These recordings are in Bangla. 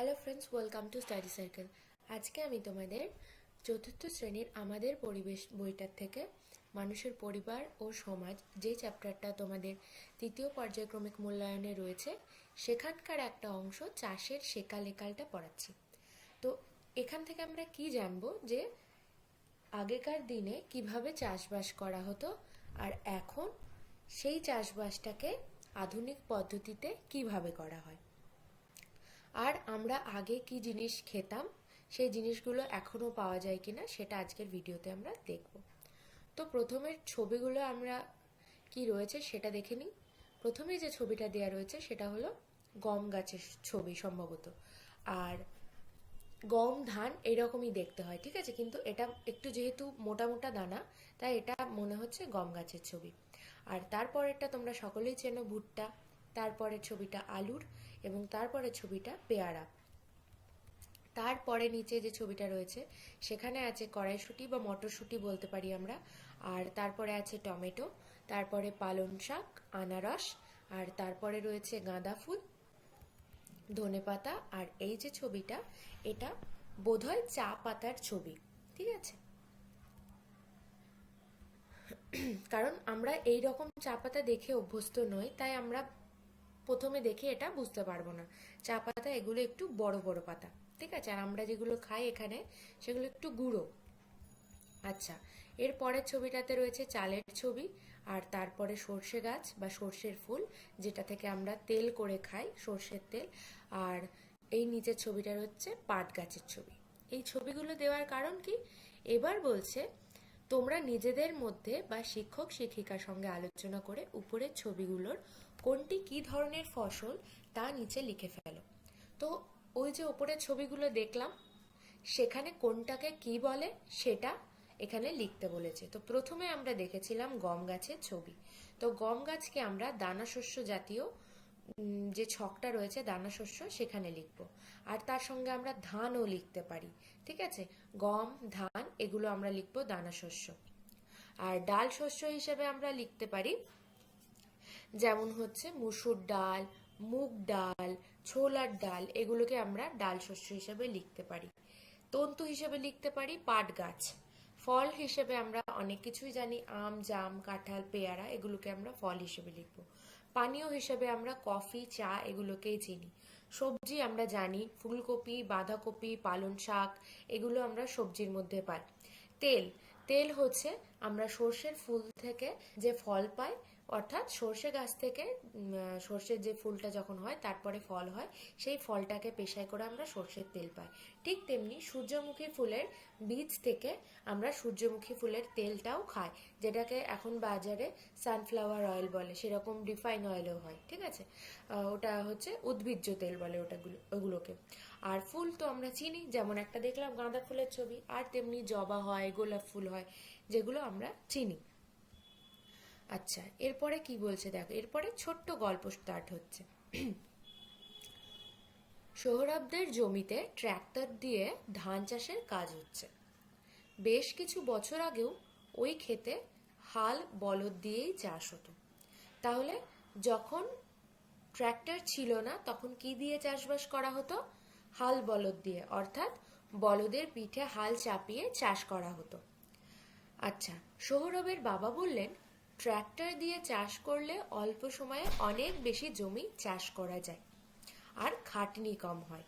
Hello friends welcome to study circle আজকে আমি তোমাদের চতুর্থ শ্রেণির আমাদের পরিবেশ বইটার থেকে মানুষের পরিবার ও সমাজ যে চ্যাপ্টারটা তোমাদের তৃতীয় পর্যায়ক্রমিক মূল্যায়নে রয়েছে, সেখানকার একটা অংশ চাষের শেকালেকালটা পড়াচ্ছি। তো এখান থেকে আমরা কি জানব যে আগেকার দিনে কীভাবে চাষবাস করা হতো আর এখন সেই চাষবাসটাকে আধুনিক পদ্ধতিতে কীভাবে করা হয়? আর আমরা আগে কি জিনিস খেতাম, সেই জিনিসগুলো এখনও পাওয়া যায় কিনা সেটা আজকের ভিডিওতে আমরা দেখব। তো প্রথমের ছবিগুলো আমরা কি রয়েছে সেটা দেখে নিই। প্রথমে যে ছবিটা দেওয়া রয়েছে সেটা হলো গম গাছের ছবি সম্ভবত। আর গম, ধান এরকমই দেখতে হয়, ঠিক আছে? কিন্তু এটা একটু যেহেতু মোটা মোটা দানা, তাই এটা মনে হচ্ছে গম গাছের ছবি। আর তারপরেরটা তোমরা সকলেই চেনো ভুট্টা, তারপরের ছবিটা আলুর। এবং তারপরে ছবিটা পেয়ারা তারপরে নিচে যে ছবিটা রয়েছে, সেখানে আছে কড়াইশুঁটি বা মটরশুঁটি বলতে পারি আমরা, আর তারপরে আছে টমেটো, তারপরে পালং শাক, আনারস, আর তারপরে রয়েছে গাঁদা ফুল, ধনে পাতা, আর এই যে ছবিটা, এটা বোধহয় চা পাতার ছবি, ঠিক আছে? কারণ আমরা এই রকম চা পাতা দেখে অভ্যস্ত নই, তাই আমরা প্রথমে দেখে এটা বুঝতে পারব না। চা পাতা এগুলো একটু বড় বড় পাতা, ঠিক আছে? আর আমরা যেগুলো খাই এখানে, সেগুলো একটু গুঁড়ো। আচ্ছা এর পরের ছবিটাতে রয়েছে চালের ছবি, আর তারপরে সর্ষে গাছ বা সর্ষের ফুল, যেটা থেকে আমরা তেল করে খাই, সর্ষের তেল। আর এই নিচের ছবিটা হচ্ছে পাট গাছের ছবি। এই ছবিগুলো দেওয়ার কারণ কি? এবার বলছে তোমরা নিজেদের মধ্যে বা শিক্ষক শিক্ষিকার সঙ্গে আলোচনা করে উপরের ছবিগুলোর কোনটি কি ধরনের ফসল তা নিচে লিখে ফেলো। তো ওই যে ওপরের ছবিগুলো দেখলাম, সেখানে কোনটাকে কি বলে সেটা এখানে লিখতে বলেছে। তো প্রথমে আমরা দেখেছিলাম গম গাছের ছবি। তো গম গাছকে আমরা দানা শস্য জাতীয় যে ছকটা রয়েছে দানা শস্য, সেখানে লিখব। আর তার সঙ্গে আমরা ধানও লিখতে পারি, ঠিক আছে? গম, ধান, এগুলো আমরা লিখব দানা শস্য। আর ডাল শস্য হিসেবে আমরা লিখতে পারি, যেমন হচ্ছে মুসুর ডাল, মুগ ডাল, ছোলার ডাল, এগুলোকে আমরা ডাল শস্য হিসেবে লিখতে পারি। তন্তু হিসেবে লিখতে পারি, পাট গাছ। ফল হিসেবে আমরা অনেক কিছুই জানি, আম, জাম, কাঁঠাল, পেয়ারা, এগুলোকে আমরা ফল হিসেবে লিখব। পানীয় হিসেবে আমরা কফি, চা এগুলোকেই চিনি। সবজি আমরা জানি, ফুলকপি, বাঁধাকপি, পালং শাক, এগুলো আমরা সবজির মধ্যে পাই। তেল তেল হচ্ছে আমরা সর্ষের ফুল থেকে যে ফল পাই অর্থাৎ সর্ষে গাছ থেকে সর্ষের যে ফুলটা যখন হয়, তারপরে ফল হয়, সেই ফলটাকে পেশায় করে আমরা সর্ষের তেল পাই। ঠিক তেমনি সূর্যমুখী ফুলের বীজ থেকে আমরা সূর্যমুখী ফুলের তেলটাও খাই, যেটাকে এখন বাজারে সানফ্লাওয়ার অয়েল বলে, সেরকম রিফাইন অয়েলও হয়, ঠিক আছে? ওটা হচ্ছে উদ্ভিজ্জ তেল বলে ওটাগুলো, ওগুলোকে। আর ফুল তো আমরা চিনি, যেমন একটা দেখলাম গাঁদা ফুলের ছবি, আর তেমনি জবা হয়, গোলাপ ফুল হয়, যেগুলো আমরা চিনি। আচ্ছা এরপরে কি বলছে দেখো, এরপরে ছোট্ট গল্প স্টার্ট হচ্ছে। সোহরাবদের জমিতে ট্র্যাক্টর দিয়ে ধান চাষের কাজ হচ্ছে। বেশ কিছু বছর আগেও ওই ক্ষেতে হাল বলদ দিয়েই চাষ হতো। তাহলে যখন ট্র্যাক্টর ছিল না, তখন কি দিয়ে চাষবাস করা হতো? হাল বলদ দিয়ে, অর্থাৎ বলদের পিঠে হাল চাপিয়ে চাষ করা হতো। আচ্ছা সোহরবের বাবা বললেন ট্র্যাক্টর দিয়ে চাষ করলে অল্প সময়ে অনেক বেশি জমি চাষ করা যায়। আর খাটনি কম হয়।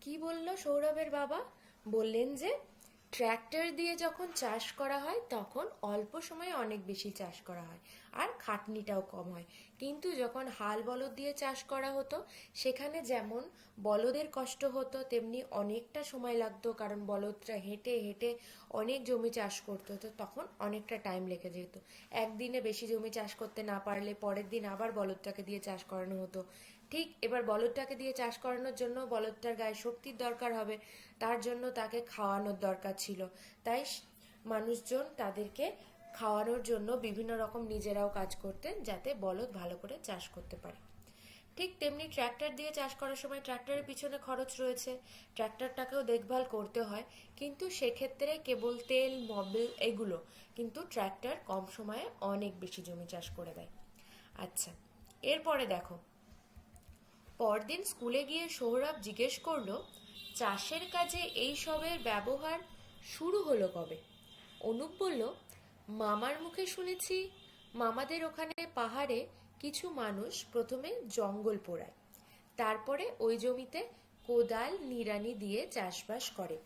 কি বলল সৌরভের বাবা? বললেন যে ট্র্যাক্টর দিয়ে যখন চাষ করা হয়, তখন অল্প সময়ে অনেক বেশি চাষ করা হয় আর খাটনিটাও কম হয়। কিন্তু যখন হাল বলদ দিয়ে চাষ করা হতো, সেখানে যেমন বলদের কষ্ট হতো, তেমনি অনেকটা সময় লাগতো, কারণ বলদটা হেঁটে হেঁটে অনেক জমি চাষ করতে হতো তখন অনেকটা টাইম লেগে যেত। একদিনে বেশি জমি চাষ করতে না পারলে পরের দিন আবার বলদটাকে দিয়ে চাষ করানো হতো। ঠিক এবার বলদটাকে দিয়ে চাষ করানোর জন্য বলদটার গায়ে শক্তির দরকার হবে, তার জন্য তাকে খাওয়ানোর দরকার ছিল। তাই মানুষজন তাদেরকে খাওয়ানোর জন্য বিভিন্ন রকম নিজেরাও কাজ করতেন যাতে বলদ ভালো করে চাষ করতে পারে। ঠিক তেমনি ট্র্যাক্টর দিয়ে চাষ করার সময় ট্র্যাক্টরের পিছনে খরচ রয়েছে, ট্র্যাক্টরটাকেও দেখভাল করতে হয়, কিন্তু সেক্ষেত্রে কেবল তেল, মবিল এগুলো কিন্তু ট্র্যাক্টর কম সময়ে অনেক বেশি জমি চাষ করে দেয়। আচ্ছা এরপরে দেখো পরদিন স্কুলে গিয়ে সৌরভ জিজ্ঞেস করল, চাষের কাজে এই সবের ব্যবহার শুরু হলো কবে? অনুপ বলল, মামার মুখে শুনেছি, মামাদের ওখানে পাহাড়ে কিছু মানুষ প্রথমে জঙ্গল পোড়ায়, তারপরে ওই জমিতে কোদাল, নিড়ানি দিয়ে চাষবাস করে।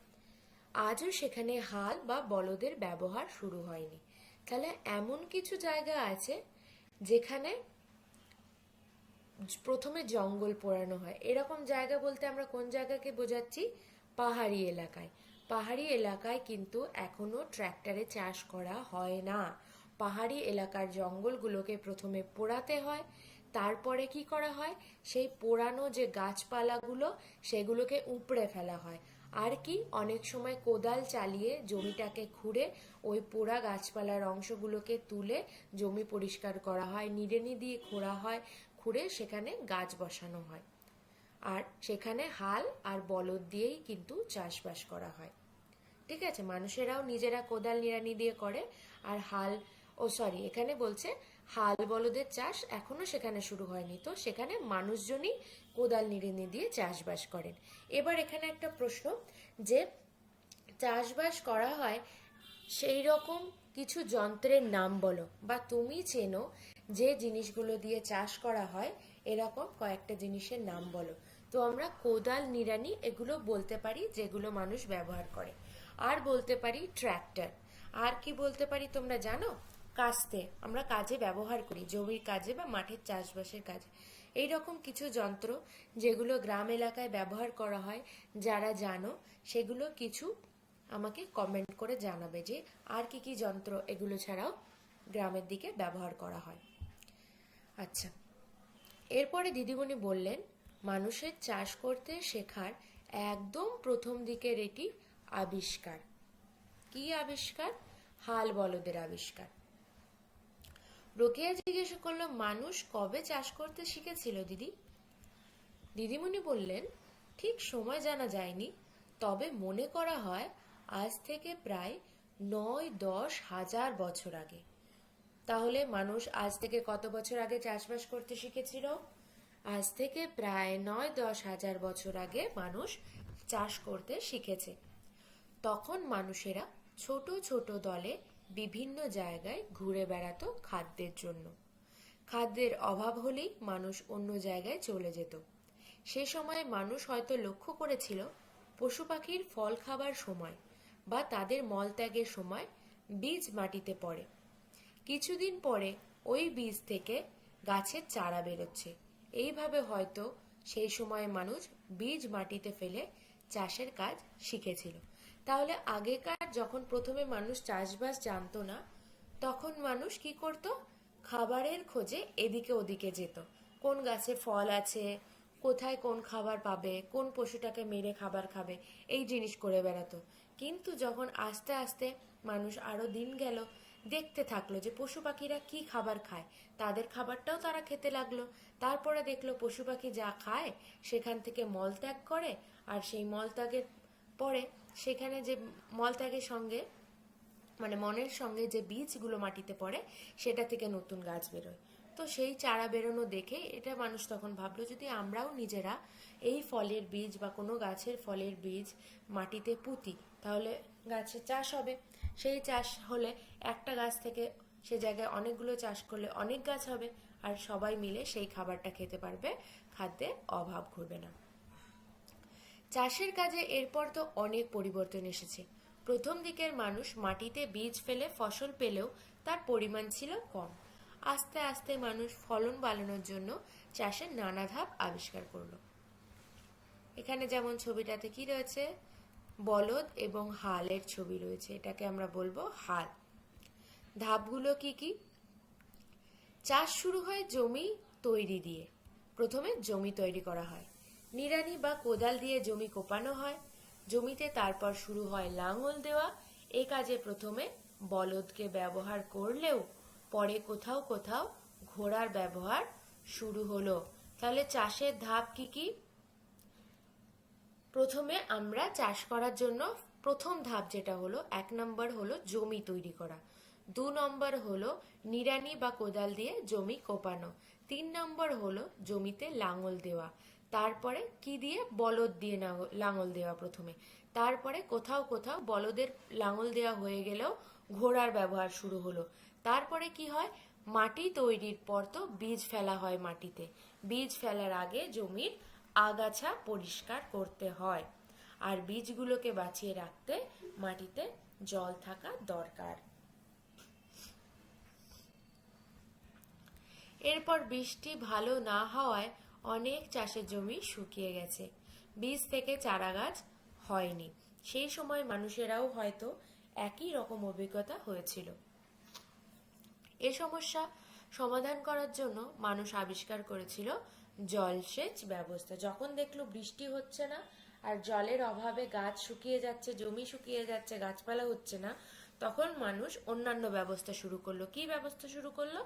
আজও সেখানে হাল বা বলদের ব্যবহার শুরু হয়নি। তাহলে এমন কিছু জায়গা আছে যেখানে প্রথমে জঙ্গল পোড়ানো হয়। এরকম জায়গা বলতে আমরা কোন জায়গাকে বোঝাচ্ছি? পাহাড়ি এলাকায়। পাহাড়ি এলাকায় কিন্তু এখনও ট্র্যাক্টরে চাষ করা হয় না। পাহাড়ি এলাকার জঙ্গলগুলোকে প্রথমে পোড়াতে হয়। তারপরে কি করা হয়? সেই পোড়ানো যে গাছপালাগুলো, সেগুলোকে উপড়ে ফেলা হয়। আর কি? অনেক সময় কোদাল চালিয়ে জমিটাকে খুঁড়ে ওই পোড়া গাছপালার অংশগুলোকে তুলে জমি পরিষ্কার করা হয়। নিড়েনি দিয়ে খোঁড়া হয়। খুঁড়ে সেখানে গাছ বসানো হয়। আর সেখানে হাল আর বলদ দিয়েই কিন্তু চাষবাস করা হয়। ঠিক আছে, মানুষেরাও নিজেরা কোদাল নিড়ানি দিয়ে করে। আর হাল, ও সরি, এখানে বলছে হাল বলদের চাষ এখনও সেখানে শুরু হয়নি। তো সেখানে মানুষজনই কোদাল নিড়ানি দিয়ে চাষবাস করেন। এবার এখানে একটা প্রশ্ন যে, চাষবাস করা হয় সেই রকম কিছু যন্ত্রের নাম বলো বা তুমি চেনো যে জিনিসগুলো দিয়ে চাষ করা হয়, এরকম কয়েকটা জিনিসের নাম বলো। তো আমরা কোদাল, নিড়ানি এগুলো বলতে পারি যেগুলো মানুষ ব্যবহার করে। আর বলতে পারি ট্র্যাক্টর। আর কি বলতে পারি তোমরা জানো? কাস্তে। আমরা কাজে ব্যবহার করি, জমির কাজে বা মাঠের চাষবাসের কাজে। এই রকম কিছু যন্ত্র যেগুলো গ্রাম এলাকায় ব্যবহার করা হয়, যারা জানো, সেগুলো কিছু আমাকে কমেন্ট করে জানাবে যে আর কি কি যন্ত্র এগুলো ছাড়াও গ্রামের দিকে ব্যবহার করা হয়। আচ্ছা এরপরে দিদিমণি বললেন, মানুষের চাষ করতে শেখার একদম প্রথম দিকের এটি আবিষ্কার। কি আবিষ্কার? হাল বলদের আবিষ্কার। রোকেয়া জিজ্ঞেস করল, মানুষ কবে চাষ করতে শিখেছিল দিদি? দিদিমণি বললেন, ঠিক সময় জানা যায়নি, তবে মনে করা হয় আজ থেকে প্রায় নয় দশ হাজার বছর আগে। তাহলে মানুষ আজ থেকে কত বছর আগে চাষবাস করতে শিখেছিল? আজ থেকে প্রায় নয় দশ হাজার বছর আগে মানুষ চাষ করতে শিখেছে। তখন মানুষেরা ছোট ছোট দলে বিভিন্ন জায়গায় ঘুরে বেড়াতো খাদ্যের জন্য। খাদ্যের অভাব হলেই মানুষ অন্য জায়গায় চলে যেত। সে সময় মানুষ হয়তো লক্ষ্য করেছিল পশু পাখির ফল খাবার সময়। বা তাদের মলত্যাগের সময় বীজ মাটিতে পড়ে। কিছুদিন পরে ওই বীজ থেকে গাছের চারা বেরোচ্ছে। এইভাবে হয়তো সেই সময় মানুষ বীজ মাটিতে ফেলে চাষের কাজ শিখেছিল। তাহলে আগেকার যখন প্রথমে মানুষ চাষবাস জানতো না, তখন মানুষ কি করত? খাবারের খোঁজে এদিকে ওদিকে যেত। কোন গাছে ফল আছে, কোথায় কোন খাবার পাবে, কোন পশুটাকে মেরে খাবার খাবে, এই জিনিস করে বেড়াতো। কিন্তু যখন আস্তে আস্তে মানুষ আরও দিন গেল, দেখতে থাকল যে পশু পাখিরা কি খাবার খায়। তাদের খাবারটাও তারা খেতে লাগল। তারপরে দেখল পশু পাখি যা খায়, সেখান থেকে মলত্যাগ করে, আর সেই মলত্যাগের পরে সেখানে যে মলত্যাগের সঙ্গে মানে মনের সঙ্গে যে বীজগুলো মাটিতে পড়ে, সেটা থেকে নতুন গাছ বেরোয়। তো সেই চারা বেরোনো দেখে এটা মানুষ তখন ভাবলো, যদি আমরাও নিজেরা এই ফলের বীজ বা কোনো গাছের ফলের বীজ মাটিতে পুঁতি, তাহলে গাছের চাষ হবে। সেই চাষ হলে একটা গাছ থেকে সে জায়গায় অনেকগুলো চাষ করলে অনেক গাছ হবে, আর সবাই মিলে সেই খাবারটা খেতে পারবে, খাদ্যের অভাব ঘটবে না। চাষের কাজে এরপর তো অনেক পরিবর্তন এসেছে। প্রথম দিকের মানুষ মাটিতে বীজ ফেলে ফসল পেলেও তার পরিমাণ ছিল কম। আস্তে আস্তে মানুষ ফলন বাড়ানোর জন্য চাষের নানা ধাপ আবিষ্কার করল। এখানে যেমন ছবিটাতে কি রয়েছে? বলদ এবং হালের ছবি রয়েছে। এটাকে আমরা বলব হাল। ধাপগুলো কি কি? চাষ শুরু হয় জমি তৈরি দিয়ে। প্রথমে জমি তৈরি করা হয়। নিড়ানি বা কোদাল দিয়ে জমি কোপানো হয়। জমিতে তারপর শুরু হয় লাঙল দেওয়া। এ কাজে প্রথমে বলদকে ব্যবহার করলেও পরে কোথাও কোথাও ঘোড়ার ব্যবহার শুরু হলো। তাহলে চাষের ধাপ কি কি? প্রথমে আমরা চাষ করার জন্য প্রথম ধাপ যেটা হলো, এক নম্বর হলো জমি তৈরি করা। দু নম্বর হলো নিড়ানি বা কোদাল দিয়ে জমি কোপানো। তিন নম্বর হলো জমিতে লাঙল দেওয়া। তারপরে কি দিয়ে? বলদ দিয়ে লাঙল দেওয়া প্রথমে। তারপরে কোথাও কোথাও বলদের লাঙল দেওয়া হয়ে গেলেও ঘোড়ার ব্যবহার শুরু হলো। তারপরে কি হয়? মাটি তৈরির পর তো বীজ ফেলা হয় মাটিতে। বীজ ফেলার আগে জমির আগাছা পরিষ্কার করতে হয়। আর বীজগুলোকে বাঁচিয়ে রাখতে মাটিতে জল থাকা দরকার। এরপর বৃষ্টি ভালো না হওয়ায় অনেক চাষের জমি শুকিয়ে গেছে। বীজ থেকে চারা গাছ হয়নি। সেই সময় মানুষেরাও হয়তো একই রকম অভিজ্ঞতা হয়েছিল। এ সমস্যা সমাধান করার জন্য মানুষ আবিষ্কার করেছিল জলসেচ ব্যবস্থা। যখন দেখল বৃষ্টি হচ্ছে না আর জলের অভাবে গাছ শুকিয়ে যাচ্ছে, জমি শুকিয়ে যাচ্ছে, গাছপালা হচ্ছে না, তখন মানুষ অন্যান্য ব্যবস্থা শুরু করল। কি ব্যবস্থা শুরু করল?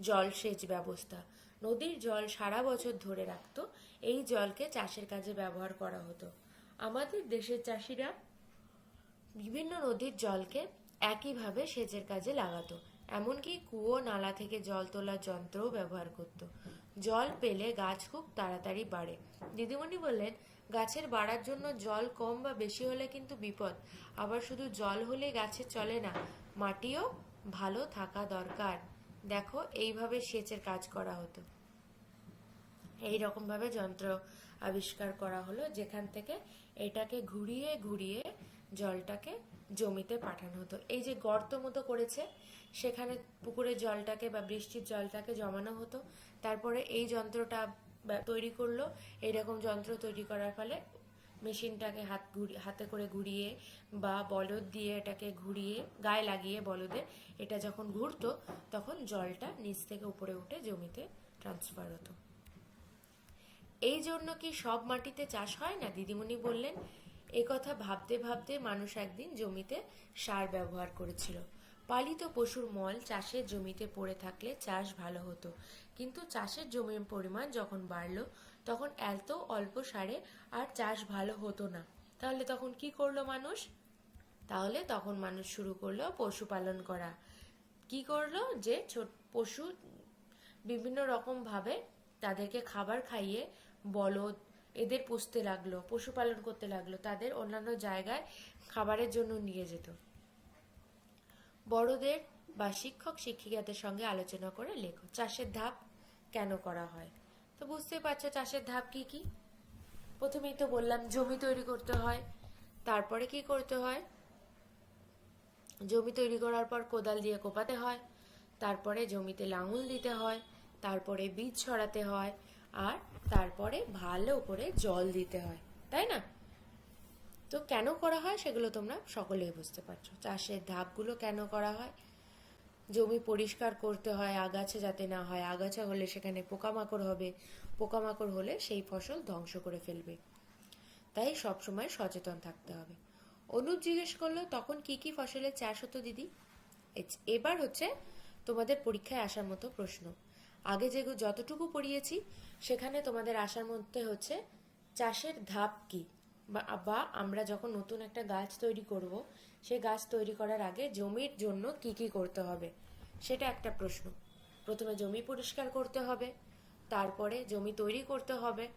জলসেচ ব্যবস্থা। নদীর জল সারা বছর ধরে রাখতো, এই জলকে চাষের কাজে ব্যবহার করা হতো। আমাদের দেশের চাষিরা বিভিন্ন নদীর জলকে একইভাবে সেচের কাজে লাগাতো। এমনকি কুয়ো নালা থেকে জল তোলার যন্ত্রও ব্যবহার করত। জল পেলে গাছ খুব তাড়াতাড়ি বাড়ে। দিদিমণি বললেন, গাছের বাড়ার জন্য জল কম বা বেশি হলে কিন্তু বিপদ। আবার শুধু জল হলে গাছে চলে না, মাটিও ভালো থাকা দরকার। দেখো, এইভাবে সেচের কাজ করা হতো। এই রকম ভাবে যন্ত্র আবিষ্কার করা হলো, যেখান থেকে এটাকে ঘুরিয়ে ঘুরিয়ে জলটাকে জমিতে পাঠানো হতো। এই যে গর্ত মতো করেছে সেখানে পুকুরের জলটাকে বা বৃষ্টির জলটাকে জমানো হতো। তারপরে এই যন্ত্রটা তৈরি করল। এইরকম যন্ত্র তৈরি করার ফলে মেশিনটাকে হাত হাতে করে ঘুরিয়ে বা বলদ দিয়ে এটাকে ঘুরিয়ে, গায়ে লাগিয়ে বলদে এটা যখন ঘুরতো, তখন জলটা নিচ থেকে উপরে উঠে জমিতে ট্রান্সফার হতো। এই জন্য কি সব মাটিতে চাষ হয় না? দিদিমণি বললেন কথা ভাবতে ভাবতে মানুষ একদিন জমিতে সার ব্যবহার করেছিল। পালিত পশুর মল চাষের জমিতে পড়ে থাকলে চাষ ভালো হতো। কিন্তু চাষের জমির পরিমাণ যখন বাড়লো, তখন এত অল্প সারে আর চাষ ভালো হতো না। তাহলে তখন কি করল মানুষ? তাহলে তখন মানুষ শুরু করল পশুপালন করা। কি করল? যে ছোট পশু বিভিন্ন রকম ভাবে তাদেরকে খাবার খাইয়ে বলদ এদের পুষতে লাগল, পশুপালন করতে লাগল, তাদের অন্যান্য জায়গায় খাবারের জন্য নিয়ে যেত। বড়দের বা শিক্ষক শিক্ষিকাদের সঙ্গে আলোচনা করে লেখো। চাষের ধাপ কেন করা হয়? তো বুঝতে পারছ চাষের ধাপ কি কি? প্রথমেই তো বললাম জমি তৈরি করতে হয়, তারপরে কি করতে হয়? জমি তৈরি করার পর কোদাল দিয়ে কোপাতে হয়, তারপরে জমিতে লাঙল দিতে হয়, তারপরে বীজ ছড়াতে হয়, আর তারপরে ভালো করে জল দিতে হয়, তাই না? তো কেন করা হয় সেগুলো তোমরা সকলেই বুঝতে পারছ। চাষের ধাপগুলো কেন করা হয়? জমি পরিষ্কার করতে হয়, আগাছা যাতে না হয়। আগাছা হলে সেখানে পোকামাকড় হবে। পোকামাকড় হলে সেই ফসল ধ্বংস করে ফেলবে। তাই সবসময় সচেতন থাকতে হবে। অনুপ জিজ্ঞেস করল, তখন কি কি ফসলের চাষ হতো দিদি? এবার হচ্ছে তোমাদের পরীক্ষায় আসার মতো প্রশ্ন। আগে যে যতটুকু পড়িয়েছি, সেখানে তোমাদের আসার মধ্যে হচ্ছে চাষের ধাপ কি? বা আমরা যখন নতুন একটা গাছ তৈরি করব সেই গাছ তৈরি করার আগে জমির জন্য কি কি করতে হবে? সেটা একটা প্রশ্ন। প্রথমে জমি পরিষ্কার করতে হবে, তারপরে জমি তৈরি করতে হবে,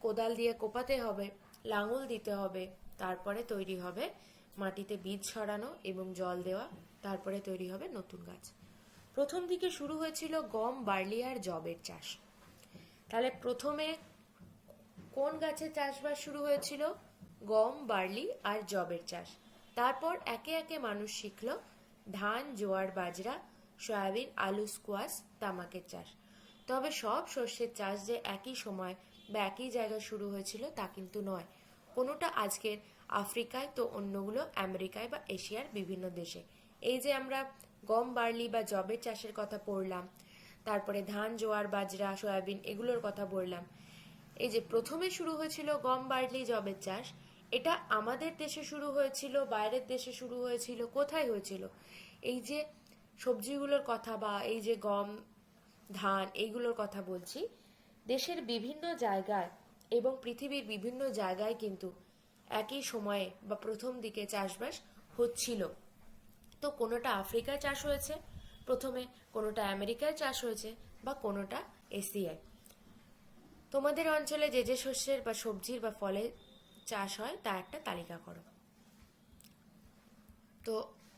কোদাল দিয়ে কোপাতে হবে, লাঙল দিতে হবে, তারপরে তৈরি হবে মাটিতে বীজ ছড়ানো এবং জল দেওয়া, তারপরে তৈরি হবে নতুন গাছ। প্রথম দিকে শুরু হয়েছিল গম, বার্লি আর জবের চাষ। তাহলে প্রথমে কোন গাছের চাষবাস শুরু হয়েছিল? গম, বার্লি আর জবের চাষ। তারপর একে একে মানুষ শিখল ধান, জোয়ার, বাজরা, সয়াবিন, আলু, স্কোয়াশ, তামাকের চাষ। তবে সব শস্যের চাষ যে একই সময় বা একই জায়গায় শুরু হয়েছিল তা কিন্তু নয়। কোনোটা আজকের আফ্রিকায় তো অন্যগুলো আমেরিকায় বা এশিয়ার বিভিন্ন দেশে। এই যে আমরা গম, বার্লি বা জবের চাষের কথা পড়লাম, তারপরে ধান, জোয়ার, বাজরা, সয়াবিন এগুলোর কথা বললাম এই যে প্রথমে শুরু হয়েছিল গম বার্লি জবের চাষ, এটা আমাদের দেশে শুরু হয়েছিল, বাইরের দেশে শুরু হয়েছিল, কোথায় হয়েছিল? এই যে সবজিগুলোর কথা বা এই যে গম, ধান, এইগুলোর কথা বলছি, দেশের বিভিন্ন জায়গায় এবং পৃথিবীর বিভিন্ন জায়গায় কিন্তু একই সময়ে বা প্রথম দিকে চাষবাস হচ্ছিল। তো কোনোটা আফ্রিকায় চাষ হয়েছে, প্রথমে কোনোটা আমেরিকায় চাষ হয়েছে বা কোনোটা এসিআই তোমাদের অঞ্চলে যে যে শস্যের বা সবজির বা ফলের চাষ হয়, তা একটা তালিকা করো। তো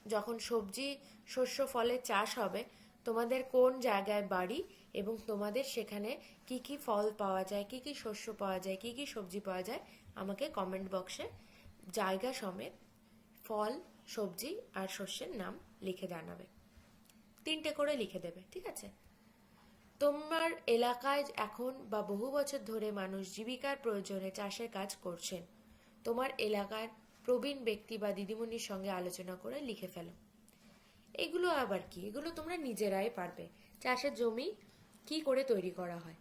যখন সবজি, শস্য, ফলের চাষ হবে, তোমাদের কোন জায়গায় বাড়ি এবং তোমাদের সেখানে কি কি ফল পাওয়া যায়, কি কি শস্য পাওয়া যায়, কি কি সবজি পাওয়া যায়, আমাকে কমেন্ট বক্সে জায়গা সমেত ফল, সবজি আর শস্যের নাম লিখে জানাবে। তিনটে করে লিখে দেবে, ঠিক আছে? তোমার এলাকায় এখন বা বহু বছর ধরে মানুষ জীবিকার প্রয়োজনে চাষের কাজ করছেন। তোমার এলাকার প্রবীণ ব্যক্তি বা দিদিমণির সঙ্গে আলোচনা করে লিখে ফেলো। এগুলো আবার কি? এগুলো তোমরা নিজেরাই পারবে। চাষের জমি কি করে তৈরি করা হয়?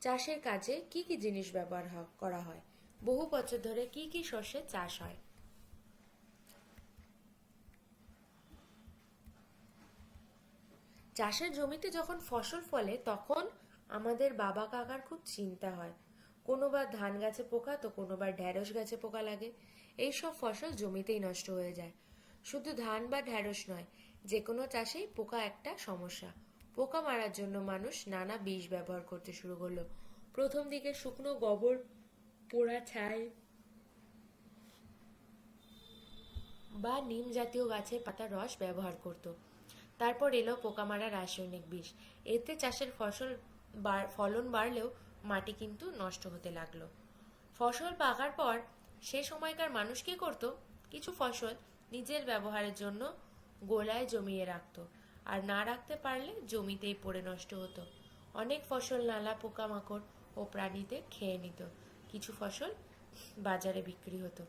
চাষের কাজে কি কি জিনিস ব্যবহার করা হয়? বহু বছর ধরে কি কি শস্যের চাষ হয়? চাষের জমিতে যখন ফসল ফলে তখন আমাদের বাবা কাকার খুব চিন্তা হয়। কোনোবার ধান গাছে পোকা, তো কোনোবার ঢ্যাঁড়স গাছে পোকা লাগে। এইসব ফসল জমিতেই নষ্ট হয়ে যায়। শুধু ধান বা ঢ্যাঁড়স নয় যে কোনো চাষেই পোকা একটা সমস্যা। পোকা মারার জন্য মানুষ নানা বিষ ব্যবহার করতে শুরু করল। প্রথম দিকে শুকনো গোবর, পোড়া ছাই বা নিম জাতীয় গাছের পাতার রস ব্যবহার করত। তারপর এলো পোকামারা রাসায়নিক বিষ। এতে চাষের ফসল ফলন বাড়লেও মাটি কিন্তু নষ্ট হতে লাগল। ফসল পাকার পর সে সময়কার মানুষ কি করত? কিছু ফসল নিজের ব্যবহারের জন্য গোলায় জমিয়ে রাখত আর না রাখতে পারলে জমিতেই পড়ে নষ্ট হতো। অনেক ফসল নালা, পোকামাকড় ও প্রাণীতে খেয়ে নিত। কিছু ফসল বাজারে বিক্রি হতো।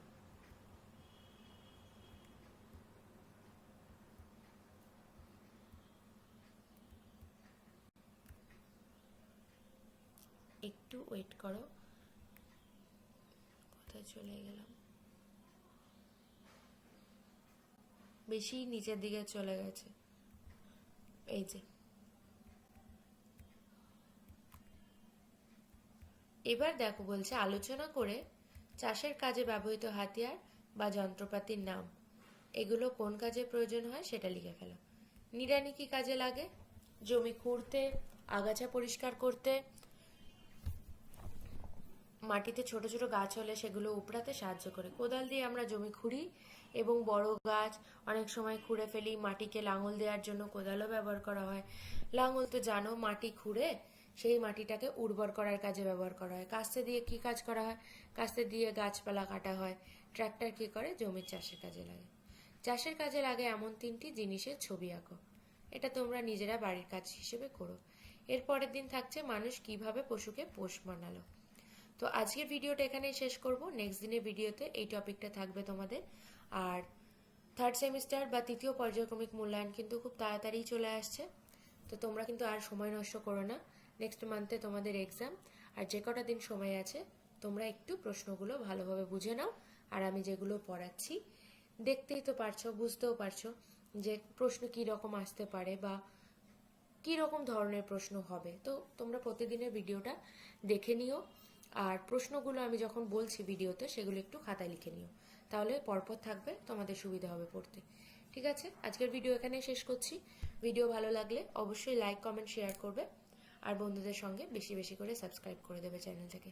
একটু ওয়েট করো। কোথায় চলে গেলাম? বেশি নিচের দিকে চলে গেছে। এই যে। এবার দেখো বলছে, আলোচনা করে চাষের কাজে ব্যবহৃত হাতিয়ার বা যন্ত্রপাতির নাম, এগুলো কোন কাজে প্রয়োজন হয় সেটা লিখে ফেলো। নিড়ানি কি কাজে লাগে? জমি খুঁড়তে, আগাছা পরিষ্কার করতে মাটিতে ছোট ছোট গাছ হলে সেগুলো উপড়াতে সাহায্য করে। কোদাল দিয়ে আমরা জমি খুঁড়ি এবং বড় গাছ অনেক সময় খুঁড়ে ফেলি। মাটিকে লাঙল দেওয়ার জন্য কোদালও ব্যবহার করা হয়। লাঙল তো জানো, মাটি খুঁড়ে সেই মাটিটাকে উর্বর করার কাজে ব্যবহার করা হয়। কাস্তে দিয়ে কি কাজ করা হয়? কাস্তে দিয়ে গাছপালা কাটা হয়। ট্র্যাক্টর কি করে? জমির চাষের কাজে লাগে। চাষের কাজে লাগে এমন তিনটি জিনিসের ছবি আঁকো। এটা তোমরা নিজেরা বাড়ির কাজ হিসেবে করো। এর পরের দিন থাকছে মানুষ কীভাবে পশুকে পোষ মানালো। তো আজকের ভিডিওটা এখানেই শেষ করব। নেক্সট দিনের ভিডিওতে এই টপিকটা থাকবে তোমাদের। আর থার্ড সেমিস্টার বা তৃতীয় পর্যায়ক্রমিক মূল্যায়ন কিন্তু খুব তাড়াতাড়ি চলে আসছে। তো তোমরা কিন্তু আর সময় নষ্ট করো না। নেক্সট মান্থে তোমাদের এক্সাম আর যে কটা দিন সময় আছে, তোমরা একটু প্রশ্নগুলো ভালোভাবে বুঝে নাও। আর আমি যেগুলো পড়াচ্ছি, দেখতেই তো পারছ, বুঝতেও পারছ যে প্রশ্ন কী রকম আসতে পারে বা কী রকম ধরনের প্রশ্ন হবে। তো তোমরা প্রতিদিনের ভিডিওটা দেখে নিও। আর প্রশ্নগুলো আমি যখন বলছি ভিডিওতে, সেগুলো একটু খাতায় লিখে নিও। তাহলে পরপর থাকবে, তোমাদের সুবিধা হবে পড়তে। ঠিক আছে? আজকের ভিডিও এখানে শেষ করছি। ভিডিও ভালো লাগলে অবশ্যই লাইক কমেন্ট শেয়ার করবে। আর বন্ধুদের সঙ্গে বেশি বেশি করে সাবস্ক্রাইব করে দেবে চ্যানেলটাকে